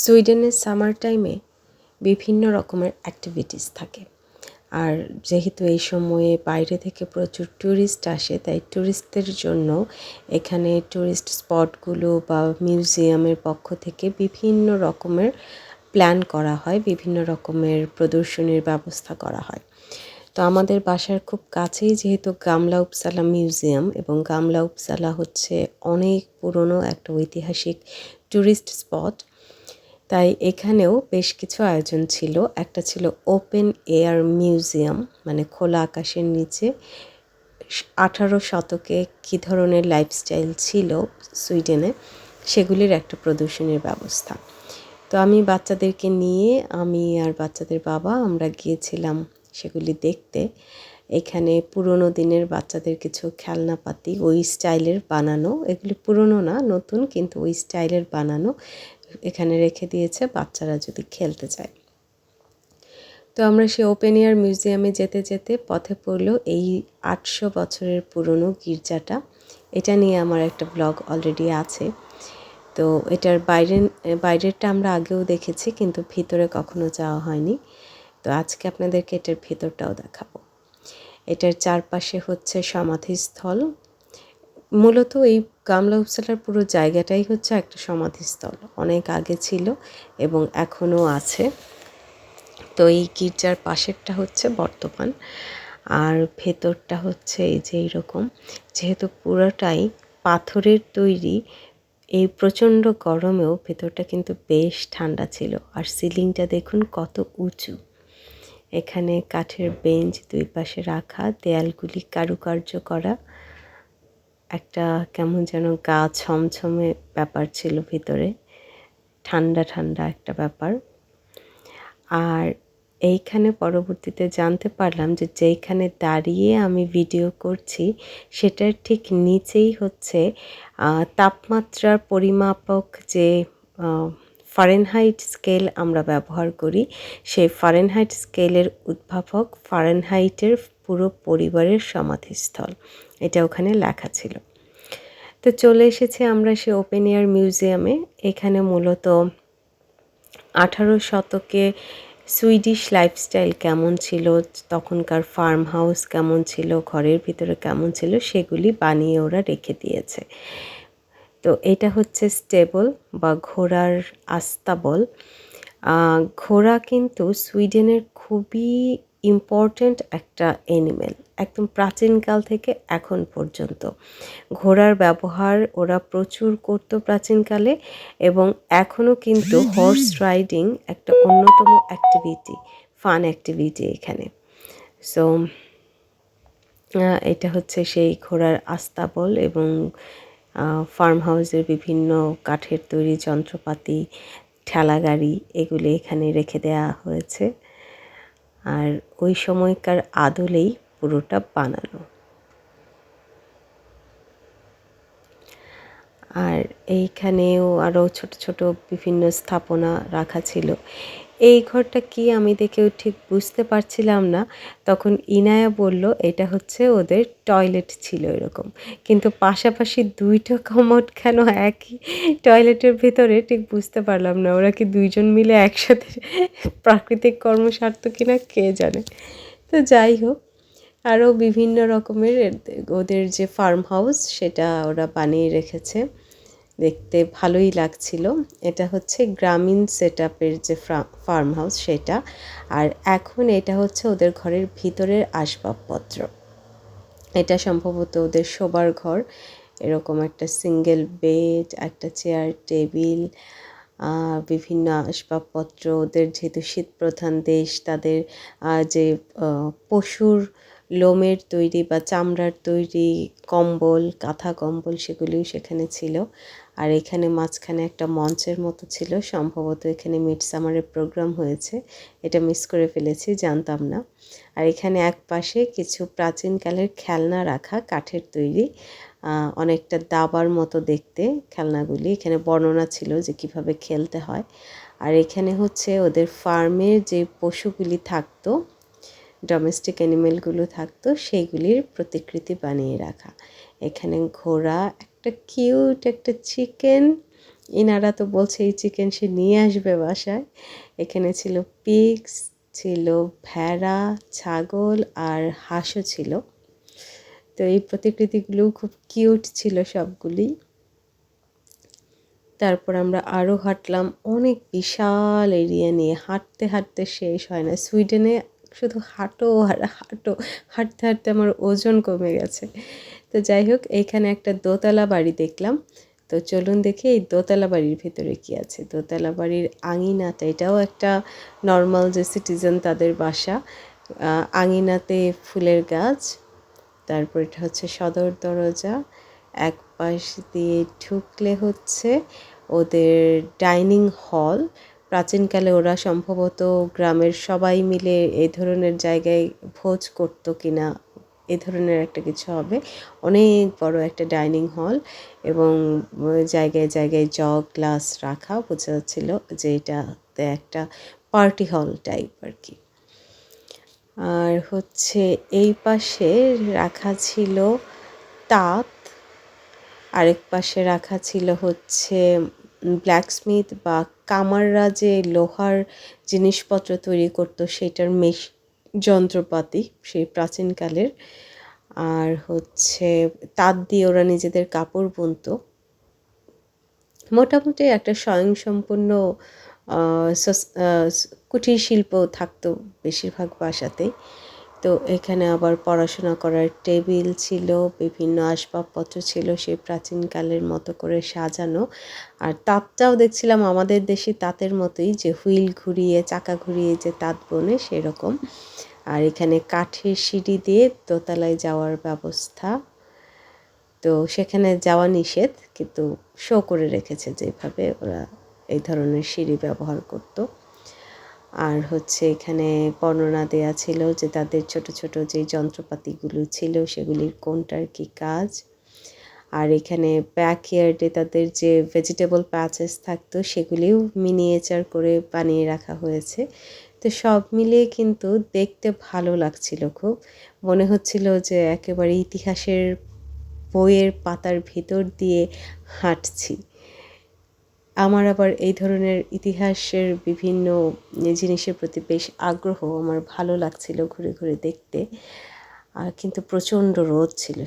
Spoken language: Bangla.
সুইডেনের সামার টাইমে বিভিন্ন রকমের অ্যাক্টিভিটিস থাকে। আর যেহেতু এই সময়ে বাইরে থেকে প্রচুর ট্যুরিস্ট আসে, তাই ট্যুরিস্টদের জন্য এখানে ট্যুরিস্ট স্পটগুলো বা মিউজিয়ামের পক্ষ থেকে বিভিন্ন রকমের প্ল্যান করা হয়, বিভিন্ন রকমের প্রদর্শনীর ব্যবস্থা করা হয়। তো আমাদের বাসার খুব কাছেই যেহেতু গামলা উপসালা মিউজিয়াম এবং গামলা উপসালা হচ্ছে অনেক পুরনো একটা ঐতিহাসিক ট্যুরিস্ট স্পট তাই এখানেও বেশ কিছু আয়োজন ছিল। একটা ছিল ওপেন এয়ার মিউজিয়াম মানে খোলা আকাশের নিচে। আঠারো শতকে কী ধরনের লাইফস্টাইল ছিল সুইডেনে, সেগুলির একটা প্রদর্শনীর ব্যবস্থা। তো আমি বাচ্চাদেরকে নিয়ে, আমি আর বাচ্চাদের বাবা আমরা গিয়েছিলাম সেগুলি দেখতে। এখানে পুরনো দিনের বাচ্চাদের কিছু খেলনাপাতি, ওই স্টাইলের বানানো। এগুলি পুরনো না, নতুন, কিন্তু ওই স্টাইলের বানানো। এখানে রেখে দিয়েছে, বাচ্চারা যদি খেলতে চায়। তো আমরা সে ওপেন এয়ার মিউজিয়ামে যেতে যেতে পথে পড়ল এই আটশো বছরের পুরনো গির্জাটা। এটা নিয়ে আমার একটা ব্লগ অলরেডি আছে। তো এটার বাইরে, বাইরেরটা আমরা আগেও দেখেছি, কিন্তু ভিতরে কখনো যাওয়া হয়নি। তো আজকে আপনাদেরকে এটার ভেতরটাও দেখাবো। এটার চারপাশে হচ্ছে সমাধিস্থল। মূলত এই গামলা উপজেলার পুরো জায়গাটাই হচ্ছে একটা সমাধিস্থল। অনেক আগে ছিল এবং এখনও আছে। তো এই গির্জার পাশেরটা হচ্ছে বর্তমান। আর ভেতরটা হচ্ছে এই যে এইরকম। যেহেতু পুরোটাই পাথরের তৈরি, এই প্রচণ্ড গরমেও ভেতরটা কিন্তু বেশ ঠান্ডা ছিল। আর সিলিংটা দেখুন কত উঁচু। এখানে কাঠের বেঞ্চ দুই পাশে রাখা, দেয়ালগুলি কারুকার্য করা। একটা কেমন যেন গা ছমছমে ব্যাপার ছিল ভিতরে। ঠান্ডা ঠান্ডা একটা ব্যাপার। আর এইখানে পরবর্তীতে জানতে পারলাম যে যেইখানে দাঁড়িয়ে আমি ভিডিও করছি, সেটার ঠিক নিচেই হচ্ছে তাপমাত্রার পরিমাপক যে ফারেনহাইট স্কেল আমরা ব্যবহার করি, সেই ফারেনহাইট স্কেলের উদ্ভাবক ফারেনহাইটের পুরো পরিবারের সমাধিস্থল। এটা ওখানে লেখা ছিল। তো চলে এসেছি আমরা সে ওপেন এয়ার মিউজিয়ামে এখানে মূলত আঠারো শতকে সুইডিশ লাইফস্টাইল কেমন ছিল, তখনকার ফার্ম হাউস কেমন ছিল, ঘরের ভিতরে কেমন ছিল, সেগুলি বানিয়ে ওরা রেখে দিয়েছে। তো এটা হচ্ছে স্টেবল বা ঘোড়ার আস্তাবল। ঘোড়া কিন্তু সুইডেনের খুবই ইম্পর্ট্যান্ট একটা অ্যানিমেল একদম প্রাচীনকাল থেকে এখন পর্যন্ত। ঘোড়ার ব্যবহার ওরা প্রচুর করত প্রাচীনকালে এবং এখনও কিন্তু হর্স রাইডিং একটা অন্যতম অ্যাক্টিভিটি ফান অ্যাক্টিভিটি এখানে। সো এটা হচ্ছে সেই ঘোড়ার আস্তাবল এবং ফার্ম হাউসের বিভিন্ন কাঠের তৈরি যন্ত্রপাতি ঠেলা গাড়ি এগুলি এখানে রেখে দেওয়া হয়েছে। আর ওই সময়কার আদলেই পুরোটা বানানো আর এইখানেও আরও ছোট ছোট বিভিন্ন স্থাপনা রাখা ছিল। এই ঘরটা কি আমি দেখেও ঠিক বুঝতে পারছিলাম না। তখন ইনায়া বলল, এটা হচ্ছে ওদের টয়লেট ছিল এরকম। কিন্তু পাশাপাশি দুইটা কমোড কেন একই টয়লেটের ভেতরে ঠিক বুঝতে পারলাম না। ওরা কি দুইজন মিলে একসাথে প্রাকৃতিক কর্ম সারত কিনা কে জানে? তো যাই হোক, আরও বিভিন্ন রকমের ওদের যে ফার্ম হাউস সেটা ওরা বানিয়ে রেখেছে। দেখতে ভালোই লাগছিল। এটা হচ্ছে গ্রামীণ সেট যে ফার্ম হাউস সেটা। আর এখন এটা হচ্ছে ওদের ঘরের ভিতরের আসবাবপত্র। এটা সম্ভবত ওদের শোবার ঘর। এরকম একটা সিঙ্গেল বেড, একটা চেয়ার, টেবিল বিভিন্ন আসবাবপত্র। ওদের যেহেতু শীত প্রধান দেশ, তাদের যে পশুর লোমের তৈরি বা চামড়ার তৈরি কম্বল, কাঁথা কম্বল সেগুলিও সেখানে ছিল। আর এখানে মাঝখানে একটা মঞ্চের মতো ছিল। সম্ভবত এখানে মিড সামারের প্রোগ্রাম হয়েছে। এটা মিস করে ফেলেছি, জানতাম না। আর এখানে এক পাশে কিছু প্রাচীনকালের খেলনা রাখা, কাঠের তৈরি অনেকটা দাবার মতো দেখতে খেলনাগুলি। এখানে বর্ণনা ছিল যে কীভাবে খেলতে হয়। আর এখানে হচ্ছে ওদের ফার্মের যে পশুগুলি থাকতো ডোমেস্টিক অ্যানিমেলগুলো থাকতো, সেইগুলির প্রতিকৃতি বানিয়ে রাখা। এখানে ঘোড়া, একটা কিউট একটা চিকেন ইনারা তো বলছে এই চিকেন সে নিয়ে আসবে বাসায়। এখানে ছিল পিগস ছিল ভেড়া, ছাগল আর হাঁসও ছিল। তো এই প্রতিকৃতিগুলো খুব কিউট ছিল সবগুলি। তারপর আমরা আরও হাঁটলাম, অনেক বিশাল এরিয়া নিয়ে। হাঁটতে হাঁটতে শেষ হয় না। সুইডেনে শুধু হাঁটো আর হাঁটো, হাঁটতে হাঁটতে আমার ওজন কমে গেছে। তো যাই হোক এইখানে একটা দোতলা বাড়ি দেখলাম। তো চলুন দেখি এই দোতলা বাড়ির ভিতরে কি আছে। দোতলা বাড়ির আঙিনাটা এটাও একটা নর্মাল যে সিটিজেন তাদের বাসা আঙিনাতে ফুলের গাছ, তারপর এটা হচ্ছে সদর দরজা, এক পাশ দিয়ে ঢুকলে হচ্ছে ওদের ডাইনিং হল প্রাচীনকালে ওরা সম্ভবত গ্রামের সবাই মিলে এই ধরনের জায়গায় ভোজ করতো কিনা, এ ধরনের একটা কিছু হবে। অনেক বড় একটা ডাইনিং হল এবং জায়গায় জায়গায় জগ, গ্লাস রাখা, বোঝা যাচ্ছিল যে এটাতে একটা পার্টি হল টাইপ আর কি। আর হচ্ছে এই পাশে রাখা ছিল তাঁত, আরেক পাশে রাখা ছিল হচ্ছে ব্ল্যাকস্মিথ বা কামাররা যে লোহার জিনিসপত্র তৈরি করতো, সেটার মেশ যন্ত্রপাতি সেই প্রাচীনকালের। আর হচ্ছে তাঁত দিয়ে ওরা নিজেদের কাপড় বুনতো। মোটামুটি একটা স্বয়ংসম্পূর্ণ কুটির শিল্প থাকতো বেশিরভাগ বাসাতেই। তো এখানে আবার পড়াশোনা করার টেবিল ছিল, বিভিন্ন আসবাবপত্র ছিল, সেই প্রাচীনকালের মতো করে সাজানো। আর তাঁতটাও দেখছিলাম আমাদের দেশে তাঁতের মতোই, যে হুইল ঘুরিয়ে, চাকা ঘুরিয়ে যে তাঁত বনে সেরকম। আর এখানে কাঠের সিঁড়ি দিয়ে দোতলায় যাওয়ার ব্যবস্থা। তো সেখানে যাওয়া নিষেধ, কিন্তু শো করে রেখেছে যেভাবে ওরা এই ধরনের সিঁড়ি ব্যবহার করতো। আর হচ্ছে এখানে বর্ণনা দেয়া ছিল যে তাদের ছোট ছোট যে যন্ত্রপাতিগুলো ছিল সেগুলির কোনটার কি কাজ। আর এখানে ব্যাকইয়ার্ডে তাদের যে ভেজিটেবল প্যাচেস থাকতো সেগুলিও মিনিয়েচার করে বানিয়ে রাখা হয়েছে। তো সব মিলিয়ে কিন্তু দেখতে ভালো লাগছিল খুব। মনে হচ্ছিল যে একেবারে ইতিহাসের বইয়ের পাতার ভিতর দিয়ে হাঁটছি। আমার আবার এই ধরনের ইতিহাসের বিভিন্ন জিনিসের প্রতি বেশ আগ্রহ। আমার ভালো লাগছিল ঘুরে ঘুরে দেখতে। আর কিন্তু প্রচণ্ড রোদ ছিল।